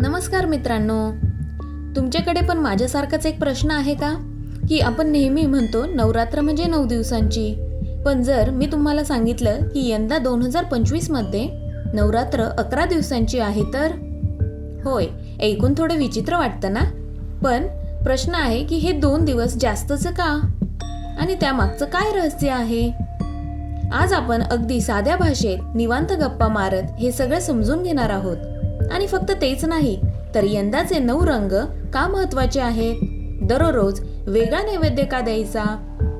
नमस्कार मित्रांनो. तुमच्याकडे पण माझ्यासारखाच एक प्रश्न आहे का? की आपण नेहमी म्हणतो नवरात्र म्हणजे नऊ दिवसांची. पण जर मी तुम्हाला सांगितलं की यंदा दोन हजार पंचवीसमध्ये नवरात्र अकरा दिवसांची आहे तर? होय ऐकून थोडं विचित्र वाटतं ना? पण प्रश्न आहे की हे दोन दिवस जास्तच का? आणि त्यामागचं काय रहस्य आहे? आज आपण अगदी साध्या भाषेत निवांत गप्पा मारत हे सगळं समजून घेणार आहोत. आणि फक्त तेच नाही तर यंदाचे नऊ रंग का महत्त्वाचे आहेत? दररोज वेगळा नैवेद्य का द्यायचा?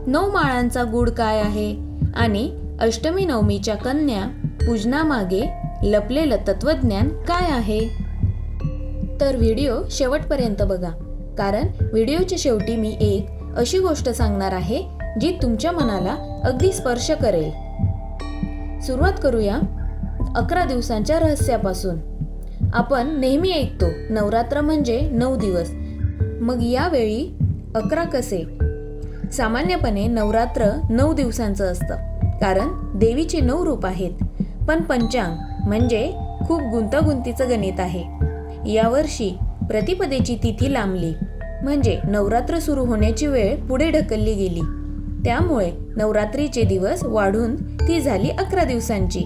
नऊ माळांचा गुड काय आहे? आणि अष्टमी नवमीच्या कन्या पूजनामागे लपलेलं तत्वज्ञान काय आहे? तर व्हिडिओ शेवटपर्यंत बघा कारण व्हिडिओच्या शेवटी मी एक अशी गोष्ट सांगणार आहे जी तुमच्या मनाला अगदी स्पर्श करेल. सुरुवात करूया अकरा दिवसांच्या रहस्यापासून. आपण नेहमी ऐकतो नवरात्र म्हणजे नऊ दिवस. मग यावेळी अकरा कसे? सामान्यपणे नवरात्र नऊ दिवसांचं असतं कारण देवीचे नऊ रूप आहेत. पण पंचांग म्हणजे खूप गुंतागुंतीचं गणित आहे. यावर्षी प्रतिपदेची तिथी लांबली म्हणजे नवरात्र सुरू होण्याची वेळ पुढे ढकलली गेली. त्यामुळे नवरात्रीचे दिवस वाढून ती झाली अकरा दिवसांची.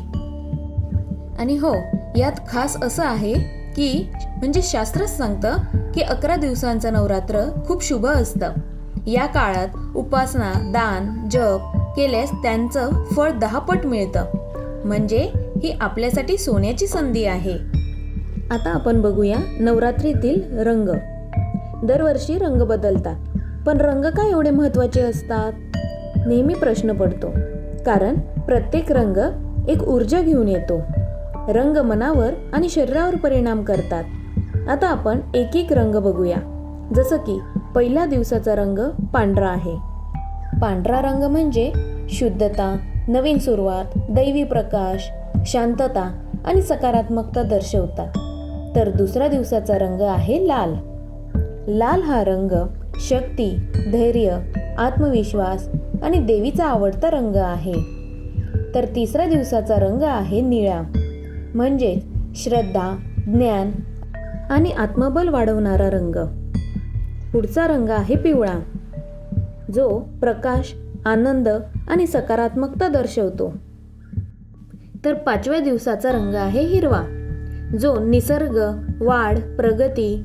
आणि हो यात खास असं आहे की म्हणजे शास्त्रच सांगतं की अकरा दिवसांचं नवरात्र खूप शुभ असतं. या काळात उपासना दान जप केल्यास त्यांचं फळ दहापट मिळतं. म्हणजे ही आपल्यासाठी सोन्याची संधी आहे. आता आपण बघूया नवरात्रीतील रंग. दरवर्षी रंग बदलतात. पण रंग का एवढे महत्त्वाचे असतात? नेहमी प्रश्न पडतो. कारण प्रत्येक रंग एक ऊर्जा घेऊन येतो. रंग मनावर आणि शरीरावर परिणाम करतात. आता आपण एक एक रंग बघूया. जसं की पहिल्या दिवसाचा रंग पांढरा आहे. पांढरा रंग म्हणजे शुद्धता नवीन सुरुवात दैवी प्रकाश शांतता आणि सकारात्मकता दर्शवतात तर दुसऱ्या दिवसाचा रंग आहे लाल. लाल हा रंग शक्ती धैर्य आत्मविश्वास आणि देवीचा आवडता रंग आहे. तर तिसऱ्या दिवसाचा रंग आहे निळा. म्हणजे श्रद्धा ज्ञान आणि आत्मबल वाढवणारा रंग. पुढचा रंग आहे पिवळा जो प्रकाश आनंद आणि सकारात्मकता दर्शवतो. तर पाचव्या दिवसाचा रंग आहे हिरवा जो निसर्ग वाढ प्रगती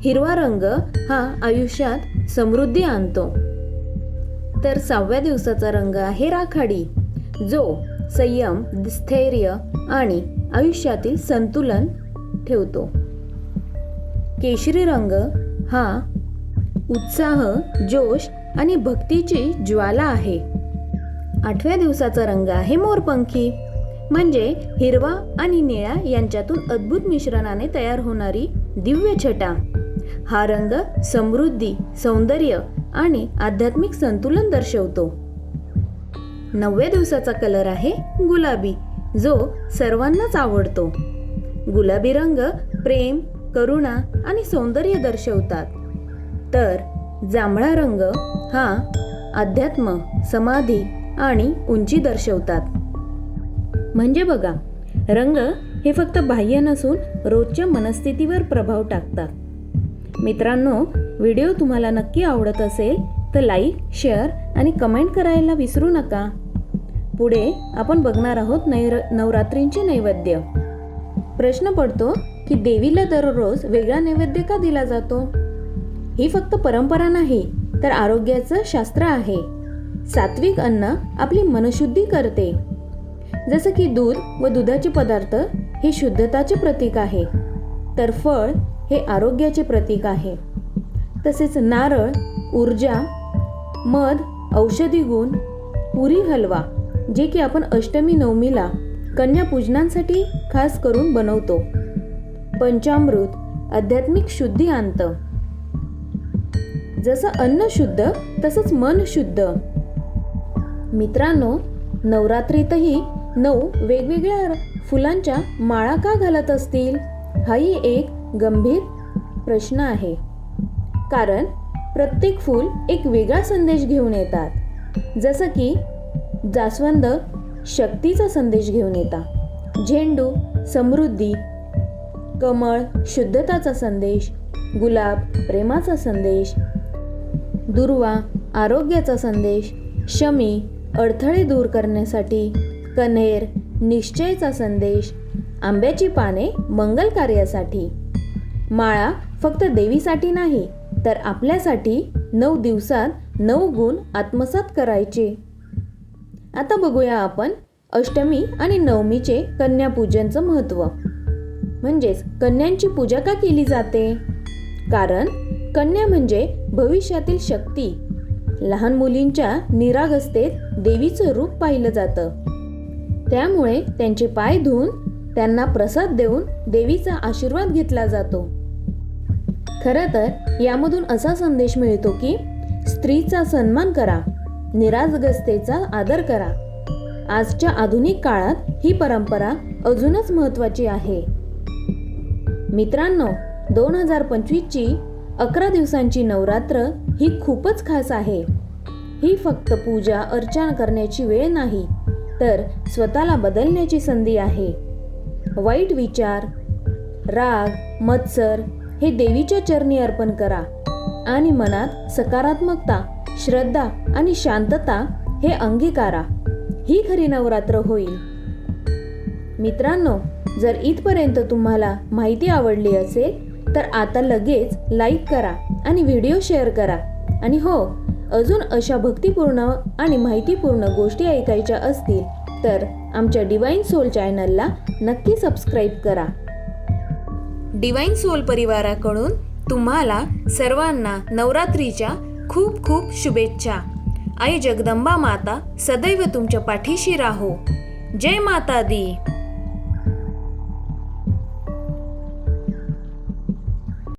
हिरवा रंग हा आयुष्यात समृद्धी आणतो. तर सहाव्या दिवसाचा रंग आहे राखाडी जो संयम स्थैर्य आणि आयुष्यातील संतुलन ठेवतो. केशरी रंग हा उत्साह जोश आणि भक्तीची ज्वाला आहे. आठव्या दिवसाचा रंग आहे मोरपंखी. म्हणजे हिरवा आणि निळ्या यांच्यातून अद्भुत मिश्रणाने तयार होणारी दिव्य छटा. हा रंग समृद्धी सौंदर्य आणि आध्यात्मिक संतुलन दर्शवतो. नवव्या दिवसाचा कलर आहे गुलाबी. जो सर्वांनाच आवडतो. गुलाबी रंग प्रेम करुणा आणि सौंदर्य दर्शवतात. तर जांभळा रंग हा अध्यात्म समाधी आणि उंची दर्शवतात. म्हणजे बघा रंग हे फक्त बाह्य नसून रोजच्या मनस्थितीवर प्रभाव टाकतात. मित्रांनो व्हिडिओ तुम्हाला नक्की आवडत असेल तर लाईक शेअर आणि कमेंट करायला विसरू नका. पुढे आपण बघणार आहोत नैर नवरात्रींचे नैवेद्य. प्रश्न पडतो की देवीला दररोज वेगळा नैवेद्य का दिला जातो? ही फक्त परंपरा नाही तर आरोग्याचं शास्त्र आहे. सात्विक अन्न आपली मनशुद्धी करते. जसं की दूध व दुधाचे पदार्थ हे शुद्धताचे प्रतीक आहे तर फळ हे आरोग्याचे प्रतीक आहे. तसेच नारळ ऊर्जा मध औषधी गुण पुरी हलवा जे की आपण अष्टमी नवमीला कन्यापूजनांसाठी खास करून बनवतो. पंचामृत आध्यात्मिक शुद्धी आणतं. जसं अन्न शुद्ध तसंच मन शुद्ध. मित्रांनो नवरात्रीतही नऊ वेगवेगळ्या फुलांच्या माळा का घालत असतील? हाही एक गंभीर प्रश्न आहे. कारण प्रत्येक फूल एक वेगळा संदेश घेऊन येतात. जसं की जास्वंद शक्तीचा संदेश घेऊन येतात झेंडू समृद्धी कमळ शुद्धताचा संदेश गुलाब प्रेमाचा संदेश दुर्वा आरोग्याचा संदेश शमी अडथळे दूर करण्यासाठी कन्हेर निश्चयचा संदेश आंब्याची पाने मंगल कार्यासाठी. माळा फक्त देवीसाठी नाही तर आपल्यासाठी नऊ दिवसात नऊ गुण आत्मसात करायचे. आता बघूया आपण अष्टमी आणि नवमीचे कन्यापूजनचं महत्त्व. म्हणजेच कन्यांची पूजा का केली जाते? कारण कन्या म्हणजे भविष्यातील शक्ती. लहान मुलींच्या निरागस्तेत देवीचं रूप पाहिलं जातं. त्यामुळे त्यांचे पाय धुवून त्यांना प्रसाद देऊन देवीचा आशीर्वाद घेतला जातो. खरं तर यामधून असा संदेश मिळतो की स्त्रीचा सन्मान करा. निराजगस्तेचा आदर करा. आजच्या आधुनिक काळात ही परंपरा अजूनच महत्त्वाची आहे. मित्रांनो दोन हजार पंचवीसची अकरा दिवसांची नवरात्र ही खूपच खास आहे. ही फक्त पूजा अर्चना करण्याची वेळ नाही तर स्वतःला बदलण्याची संधी आहे. वाईट विचार राग मत्सर हे देवीच्या चरणी अर्पण करा आणि मनात सकारात्मकता श्रद्धा आणि शांतता हे अंगीकारा. ही खरी नवरात्र होईल. मित्रांनो जर इथपर्यंत तुम्हाला माहिती आवडली असेल तर आता लगेच लाईक करा आणि व्हिडिओ शेअर करा. आणि हो अजून अशा भक्तिपूर्ण आणि माहितीपूर्ण गोष्टी ऐकायच्या असतील तर आमच्या डिवाईन सोल चॅनलला नक्की सबस्क्राईब करा. डिवाईन सोल परिवाराकडून तुम्हाला सर्वांना नवरात्रीच्या खूप खूप शुभेच्छा. आई जगदंबा माता सदैव तुमच्या पाठीशी राहो. जय माता दी.